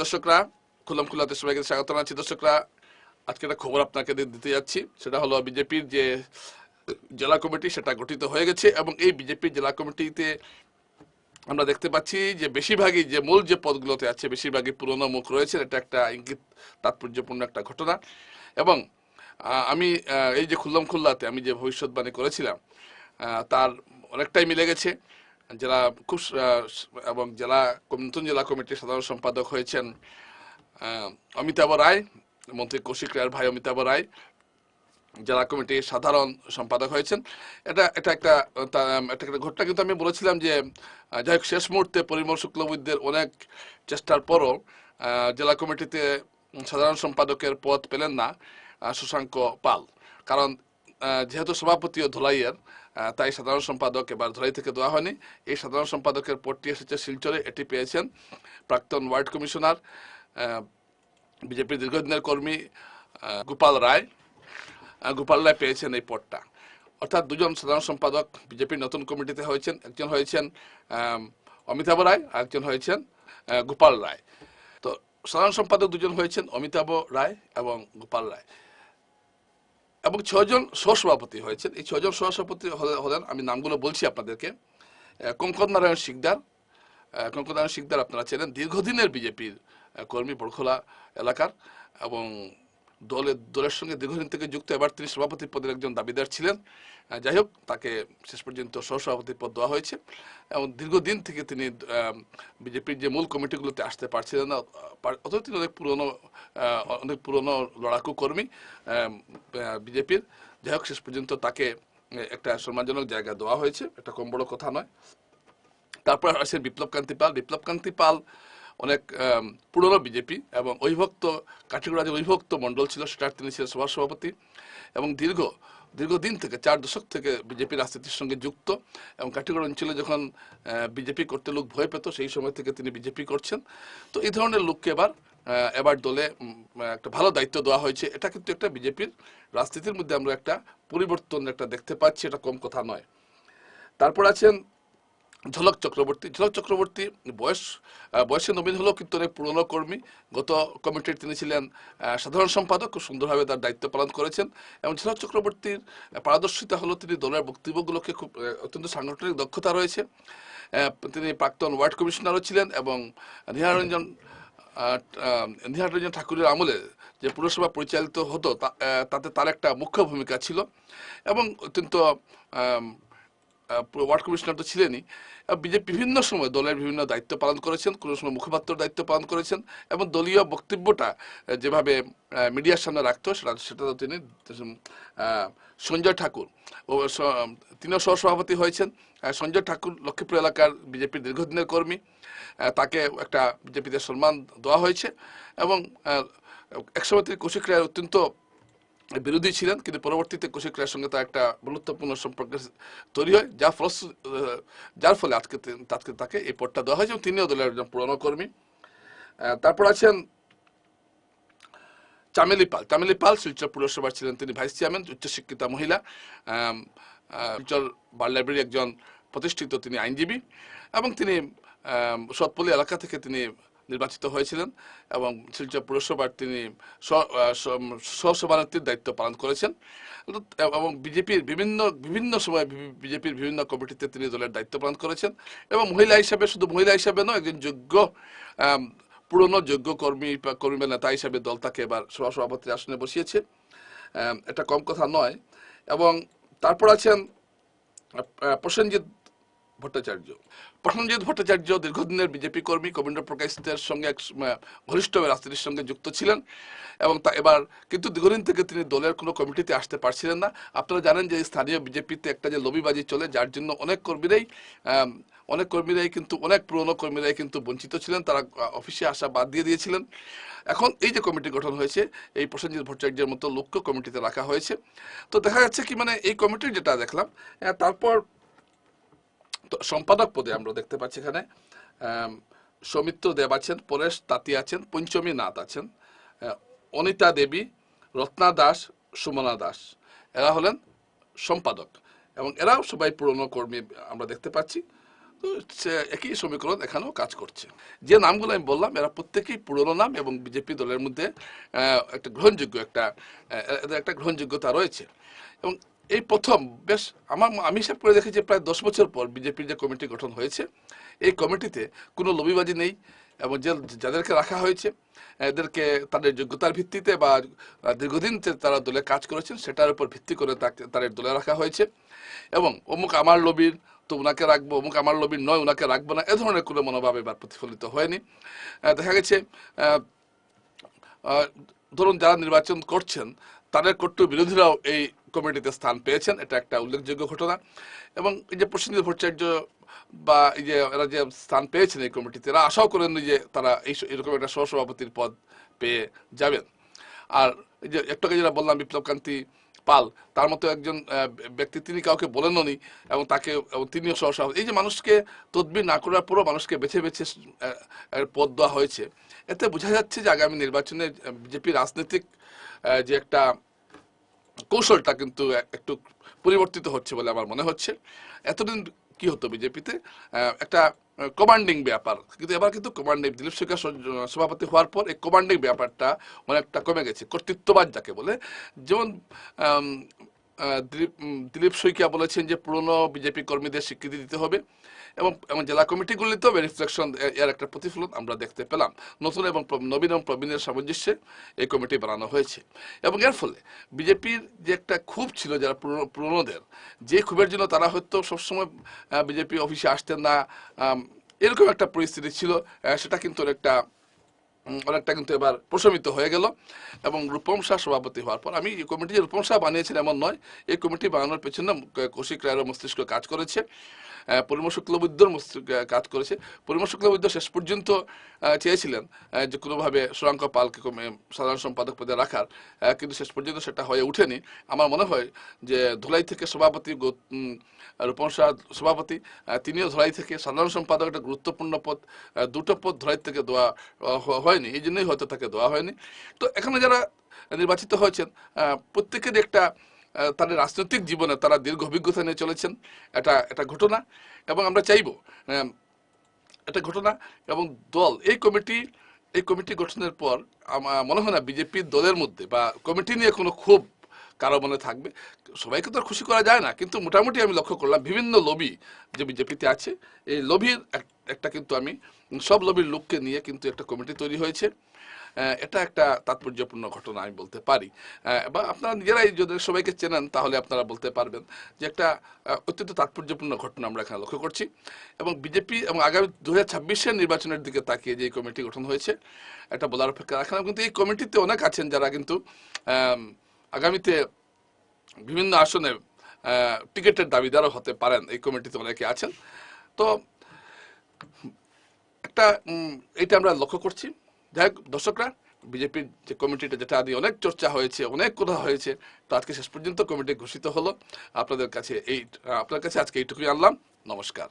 দর্শকরা খুলম খুলাতে সবাইকে স্বাগত জানাচ্ছি। দর্শকরা, আজকে একটা খবর আপনাকে দিতে যাচ্ছি। সেটা হলো বিজেপির যে জেলা কমিটি, সেটা গঠিত হয়ে গেছে এবং এই বিজেপির জেলা কমিটিতে আমরা দেখতে পাচ্ছি যে বেশিরভাগই যে মূল যে পদগুলোতে আছে, বেশিরভাগই পুরনো মুখ রয়েছে। এটা একটা ইঙ্গিত, তাৎপর্যপূর্ণ একটা ঘটনা। এবং আমি এই যে খুল্লাম খুল্লাতে আমি যে ভবিষ্যৎবাণী করেছিলাম তার অনেকটাই মিলে গেছে। জেলা খুব এবং জেলা নতুন জেলা কমিটির সাধারণ সম্পাদক হয়েছেন অমিতাভ রায় মন্ত্রী কৌশিক রায়ের ভাই অমিতাভ রায়। জেলা কমিটির সাধারণ সম্পাদক হয়েছেন। এটা এটা একটা এটা একটা ঘটনা কিন্তু আমি বলেছিলাম যে যাই হোক শেষ মুহূর্তে পরিমল শুক্লবৈদ্যের অনেক চেষ্টার পরও জেলা কমিটিতে সাধারণ সম্পাদকের পদ পেলেন না শশাঙ্ক পাল। কারণ যেহেতু সভাপতিও ধলাইয়ের আহ, তাই সাধারণ সম্পাদক এবার ধরাই থেকে দেওয়া হয়নি। এই সাধারণ সম্পাদকের পদটি এসেছে শিলচরে, এটি পেয়েছেন প্রাক্তন ওয়ার্ড কমিশনার বিজেপির দীর্ঘদিনের কর্মী গোপাল রায়। গোপাল রায় পেয়েছেন এই পদটা। অর্থাৎ দুজন সাধারণ সম্পাদক বিজেপির নতুন কমিটিতে হয়েছেন, একজন হয়েছেন অমিতাভ রায় আর একজন হয়েছেন গোপাল রায়। তো সাধারণ সম্পাদক দুজন হয়েছেন অমিতাভ রায় এবং গোপাল রায়। এবং ছয়জন সহসভাপতি হয়েছেন। এই ছয়জন সহসভাপতি হলে- হলেন, আমি নামগুলো বলছি আপনাদেরকে কঙ্কদ নারায়ণ শিকদার। কঙ্কদ নারায়ণ শিকদার আপনারা ছিলেন দীর্ঘদিনের বিজেপির কর্মী বড়খোলা এলাকার এবং দলের দলের সঙ্গে দীর্ঘদিন থেকে যুক্ত, এবার তিনি সভাপতি পদের একজন দাবিদার ছিলেন। যাই হোক, তাকে শেষ পর্যন্ত সহসভাপতি পদ দেওয়া হয়েছে এবং দীর্ঘদিন থেকে তিনি বিজেপির যে মূল কমিটিগুলোতে আসতে পারছিলেন না অথচ তিনি অনেক পুরনো অনেক পুরনো লড়াকু কর্মী বিজেপির। যাই হোক, শেষ পর্যন্ত তাকে একটা সম্মানজনক জায়গা দেওয়া হয়েছে, এটা কম বড় কথা নয়। তারপর আসেন বিপ্লব কান্তি পাল। বিপ্লব কান্তি পাল অনেক পুরনো বিজেপি এবং অবিভক্ত কাঠিগড়া অভিভক্ত মণ্ডল ছিল সেটার তিনি ছিলেন সভা সভাপতি এবং দীর্ঘ, দীর্ঘদিন থেকে, চার দশক থেকে বিজেপি রাজনীতির সঙ্গে যুক্ত এবং কাঠিগড় অঞ্চলে যখন বিজেপি করতে লোক ভয় পেত, সেই সময় থেকে তিনি বিজেপি করছেন। তো এই ধরনের লোককে এবার এবার দলে একটা ভালো দায়িত্ব দেওয়া হয়েছে। এটা কিন্তু একটা বিজেপির রাজনীতির মধ্যে আমরা একটা পরিবর্তন একটা দেখতে পাচ্ছি, এটা কম কথা নয়। তারপর আছেন ঝলক চক্রবর্তী ঝলক চক্রবর্তী বয়স বয়সে নবীন হলেও কিন্তু অনেক পুরনো কর্মী। গত কমিটির তিনি ছিলেন সাধারণ সম্পাদক, খুব সুন্দরভাবে তার দায়িত্ব পালন করেছেন। এবং ঝলক চক্রবর্তীর পারদর্শিতা হলো তিনি দলের বক্তব্যগুলোকে খুব অত্যন্ত সাংগঠনিক দক্ষতা রয়েছে। তিনি প্রাক্তন ওয়ার্ড কমিশনারও ছিলেন এবং নিহারঞ্জন নিহারঞ্জন ঠাকুরের আমলে যে পুরসভা পরিচালিত হতো তাতে তার একটা মুখ্য ভূমিকা ছিল। এবং অত্যন্ত ওয়ার্ড কমিশনার তো ছিলেনই। বিজেপি বিভিন্ন সময় দলের বিভিন্ন দায়িত্ব পালন করেছেন, কোনো সময় মুখপাত্র দায়িত্ব পালন করেছেন এবং দলীয় বক্তব্যটা যেভাবে মিডিয়ার সামনে রাখতো সেটা সেটা তো তিনি সঞ্জয় ঠাকুর। ও তিনিও সহসভাপতি হয়েছেন। সঞ্জয় ঠাকুর লক্ষ্মীপুর এলাকার বিজেপির দীর্ঘদিনের কর্মী। তাকে একটা বিজেপিতে সম্মান দেওয়া হয়েছে এবং একসময় তিনি কৌশিক রায়ের অত্যন্ত বিরোধী ছিলেন, কিন্তু পরবর্তীতে কৌশিক সঙ্গে তার একটা বন্ধুত্বপূর্ণ সম্পর্ক তৈরি হয়, যার ফলস যার ফলে আজকে আজকে তাকে এই পদটা দেওয়া হয়েছে এবং তিনিও দলের একজন পুরনো কর্মী। তারপর আছেন চামেলি পাল। চামেলি পাল শিলচর পুরসভার ছিলেন, তিনি ভাইস চেয়ারম্যান, উচ্চশিক্ষিতা মহিলা। শিলচর বার লাইব্রেরি একজন প্রতিষ্ঠিত, তিনি আইনজীবী। এবং তিনি সৎপল্লী এলাকা থেকে তিনি নির্বাচিত হয়েছিলেন এবং শিলচর পুরসভার তিনি সহসভানেত্রীর দায়িত্ব পালন করেছেন। এবং বিজেপির বিভিন্ন বিভিন্ন সময় বিজেপির বিভিন্ন কমিটিতে তিনি দলের দায়িত্ব পালন করেছেন এবং মহিলা হিসাবে শুধু মহিলা হিসাবে নয়, একজন যোগ্য পুরনো যোগ্য কর্মী বা কর্মী বা নেতা হিসাবে দল তাকে এবার সভা সভাপতির আসনে বসিয়েছে। এটা কম কথা নয়। এবং তারপর আছেন প্রসেনজিৎ ভট্টাচার্য। প্রসেনজিৎ ভট্টাচার্য দীর্ঘদিনের বিজেপি কর্মী, কবীন্দ্র প্রকাশের সঙ্গে এক ঘনিষ্ঠ রাজনীতির সঙ্গে যুক্ত ছিলেন এবং তা এবার কিন্তু দীর্ঘদিন থেকে তিনি দলের কোনো কমিটিতে আসতে পারছিলেন না। আপনারা জানেন যে স্থানীয় বিজেপিতে একটা যে লবিবাজি চলে, যার জন্য অনেক কর্মীরাই অনেক কর্মীরাই কিন্তু, অনেক পুরনো কর্মীরাই কিন্তু বঞ্চিত ছিলেন। তারা অফিসে আসা বাদ দিয়ে দিয়েছিলেন। এখন এই যে কমিটি গঠন হয়েছে, এই প্রসেনজিৎ ভট্টাচার্যের মতো লোককে কমিটিতে রাখা হয়েছে। তো দেখা যাচ্ছে কি মানে এই কমিটির যেটা দেখলাম তারপর সম্পাদক পদে আমরা দেখতে পাচ্ছি এখানে সৌমিত্র দেব আছেন, পরেশ তাঁতি আছেন, পঞ্চমী নাথ আছেন অনিতা দেবী, রত্না দাস, সুমনা দাস। এরা হলেন সম্পাদক এবং এরাও সবাই পুরনো কর্মী আমরা দেখতে পাচ্ছি। তো একই সমীকরণ এখানেও কাজ করছে। যে নামগুলো আমি বললাম, এরা প্রত্যেকেই পুরনো নাম এবং বিজেপি দলের মধ্যে একটা গ্রহণযোগ্য একটা একটা গ্রহণযোগ্যতা রয়েছে। এবং এই প্রথম, বেশ, আমার আমি হিসাব করে দেখেছি প্রায় দশ বছর পর বিজেপির যে কমিটি গঠন হয়েছে, এই কমিটিতে কোনো লবিবাজি নেই এবং যে, যাদেরকে রাখা হয়েছে, এদেরকে তাদের যোগ্যতার ভিত্তিতে বা দীর্ঘদিন তারা দলে কাজ করেছেন, সেটার উপর ভিত্তি করে তাকে, তাদের দলে রাখা হয়েছে। এবং অমুক আমার লবির তো ওনাকে রাখব, অমুক আমার লবির নয় ওনাকে রাখব না, এ ধরনের কোনো মনোভাব এবার প্রতিফলিত হয়নি। দেখা গেছে ধরুন যারা নির্বাচন করছেন, তাদের কট্টু বিরোধীরাও এই কমিটিতে স্থান পেয়েছেন, এটা একটা উল্লেখযোগ্য ঘটনা। এবং এই যে প্রসেনজিৎ ভট্টাচার্য বা এই যে এরা যে স্থান পেয়েছেন এই কমিটিতে, এরা আশাও করেননি যে তারা এই এরকম একটা সহসভাপতির পদ পেয়ে যাবেন। আর এই যে একটু আগে যেটা বললাম, বিপ্লবকান্তি পাল, তার মতো একজন ব্যক্তি তিনি কাউকে বলেননি এবং তাকে, এবং তিনিও সহসভাপতি। এই যে মানুষকে তদবির না করার পরও মানুষকে বেছে বেছে পদ দেওয়া হয়েছে। এতে বোঝা যাচ্ছে যে আগামী নির্বাচনে বিজেপি রাজনৈতিক যে একটা কৌশলটা কিন্তু একটু পরিবর্তিত হচ্ছে বলে আমার মনে হচ্ছে। এতদিন কি হতো বিজেপিতে? একটা কমান্ডিং ব্যাপার। কিন্তু এবার কিন্তু কমান্ডিং দিলীপ সরকার সভাপতি হওয়ার পর এই কমান্ডিং ব্যাপারটা অনেকটা কমে গেছে। কর্তৃত্ববাদ যাকে বলে। যেমন দিলীপ দিলীপ বলেছেন যে পুরনো বিজেপি কর্মীদের স্বীকৃতি দিতে হবে এবং এবং জেলা কমিটিগুলিতেও রিফ্লেকশন এর একটা প্রতিফলন আমরা দেখতে পেলাম। নতুন এবং নবীন এবং প্রবীণের সামঞ্জস্যে এই কমিটি বানানো হয়েছে। এবং এর ফলে বিজেপির যে একটা ক্ষোভ ছিল যারা পুরনো পুরনোদের যে ক্ষোভের জন্য তারা হয়তো সবসময় বিজেপি অফিসে আসতেন না এরকম একটা পরিস্থিতি ছিল সেটা কিন্তু উম, অনেকটা কিন্তু এবার প্রশমিত হয়ে গেল এবং রূপম শাহ সভাপতি হওয়ার পর আমি এই কমিটি যে রূপম শাহ বানিয়েছেন এমন নয় এই কমিটি বানানোর পেছনে কৌশিক রায়ের মস্তিষ্ক কাজ করেছে আহ, পরিমল শুক্লবৈদ্যর মস্তিষ্ক কাজ করেছে। পরিমল শুক্লবৈদ্য শেষ পর্যন্ত চেয়েছিলেন যে কোনোভাবে সুরাঙ্ক পালকে সাধারণ সম্পাদক পদে রাখার কিন্তু শেষ পর্যন্ত সেটা হয়ে ওঠেনি। আমার মনে হয় যে ধুলাই থেকে সভাপতি রূপম শাহ সভাপতি তিনিও ধলাই থেকে সাধারণ সম্পাদক একটা গুরুত্বপূর্ণ পদ দুটো পদ ধলাই থেকে দেওয়া আহ, হ- হয়নি, এই জন্যই হয়তো তাকে দেওয়া হয়নি। তো এখানে যারা নির্বাচিত হয়েছেন প্রত্যেকের একটা তাদের রাজনৈতিক জীবনে তারা দীর্ঘ অভিজ্ঞতা নিয়ে চলেছেন। এটা এটা ঘটনা এবং আমরা চাইব এটা ঘটনা এবং দল, এই কমিটি এই কমিটি গঠনের পর আমার, মনে হয় না, বিজেপির দলের মধ্যে বা কমিটি নিয়ে কোনো ক্ষোভ কারও মনে থাকবে। সবাইকে তো আর খুশি করা যায় না। কিন্তু মোটামুটি আমি লক্ষ্য করলাম, বিভিন্ন লবি যে বিজেপিতে আছে, এই লবির এক- একটা কিন্তু আমি, সব লবির লোককে নিয়ে কিন্তু একটা কমিটি তৈরি হয়েছে। এটা একটা তাৎপর্যপূর্ণ ঘটনা আমি বলতে পারি। বা আপনারা নিজেরাই যদি সবাইকে চেনেন, তাহলে আপনারা বলতে পারবেন যে একটা অত্যন্ত তাৎপর্যপূর্ণ ঘটনা আমরা এখানে লক্ষ্য করছি। এবং বিজেপি এবং আগামী দু হাজার নির্বাচনের দিকে তাকিয়ে যে এই কমিটি গঠন হয়েছে, এটা বলার অপেক্ষা রাখলাম কিন্তু এই কমিটিতে অনেক আছেন যারা কিন্তু আগামীতে বিভিন্ন আসনে টিকিটের দাবিদারও হতে পারেন এই কমিটিতে অনেকে আছেন। তো একটা এটা আমরা লক্ষ্য করছি। যাই হোক, দর্শকরা, বিজেপির যে কমিটিটা, যেটা আদি অনেক চর্চা হয়েছে, অনেক কথা হয়েছে, তো আজকে শেষ পর্যন্ত কমিটি ঘোষিত হলো। আপনাদের কাছে এই, আপনার কাছে আজকে এইটুকুই আনলাম। নমস্কার।